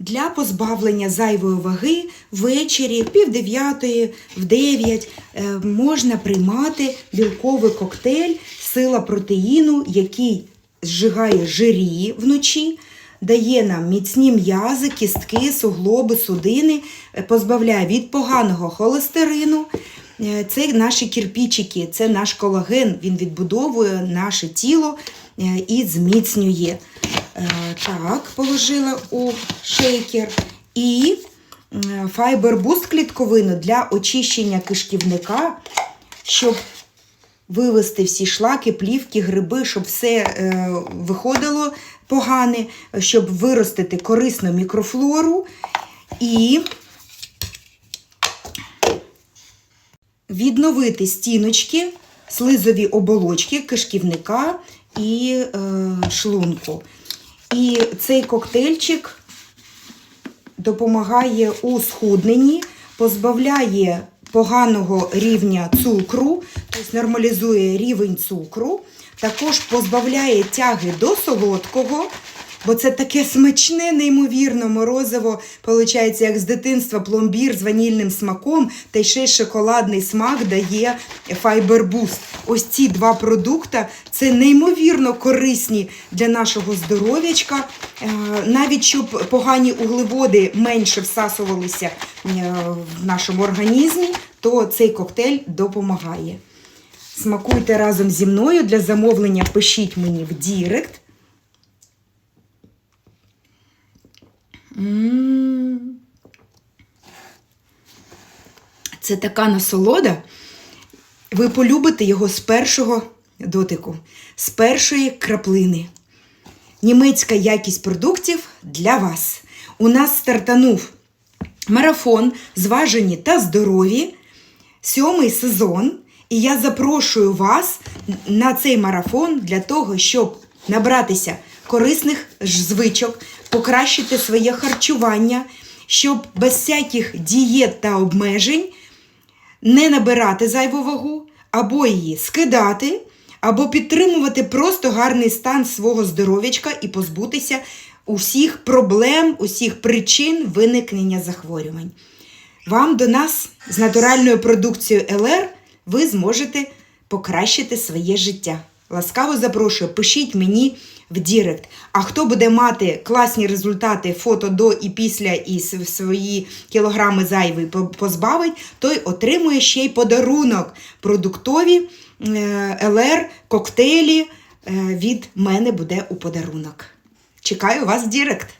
Для позбавлення зайвої ваги ввечері, пів дев'ятої, в дев'ять е, можна приймати білковий коктейль Сила протеїну, який зжигає жирі вночі, дає нам міцні м'язи, кістки, суглоби, судини, е, позбавляє від поганого холестерину. Е, Це наші кірпічики, це наш колаген. Він відбудовує наше тіло і зміцнює. Е, Так, положила у шейкер. І файбербуст клітковину для очищення кишківника, щоб вивести всі шлаки, плівки, гриби, щоб все е, виходило погане, щоб виростити корисну мікрофлору і відновити стіночки, слизові оболочки кишківника і е, шлунку. І цей коктейльчик допомагає у схудненні, позбавляє поганого рівня цукру, тобто нормалізує рівень цукру, також позбавляє тяги до солодкого, бо це таке смачне, неймовірно, морозиво, виходить, як з дитинства пломбір з ванільним смаком, та ще й шоколадний смак дає файбербуст. Ось ці два продукти це неймовірно корисні для нашого здоров'ячка. Е, Навіть щоб погані углеводи менше всасувалися е, в нашому організмі, то цей коктейль допомагає. Смакуйте разом зі мною. Для замовлення пишіть мені в Дірект. Це така насолода. Ви полюбите його з першого дотику, з першої краплини. Німецька якість продуктів для вас. У нас стартанув марафон Зважені та здорові, сьомий сезон. І я запрошую вас на цей марафон для того, щоб набратися корисних звичок, покращити своє харчування, щоб без всяких дієт та обмежень не набирати зайву вагу, або її скидати, або підтримувати просто гарний стан свого здоров'ячка і позбутися усіх проблем, усіх причин виникнення захворювань. Вам до нас з натуральною продукцією ЛР ви зможете покращити своє життя. Ласкаво запрошую, пишіть мені в Дірект. А хто буде мати класні результати фото до і після і свої кілограми зайвий позбавить, той отримує ще й подарунок продуктові е, ЛР, коктейлі е, від мене буде у подарунок. Чекаю вас в Дірект.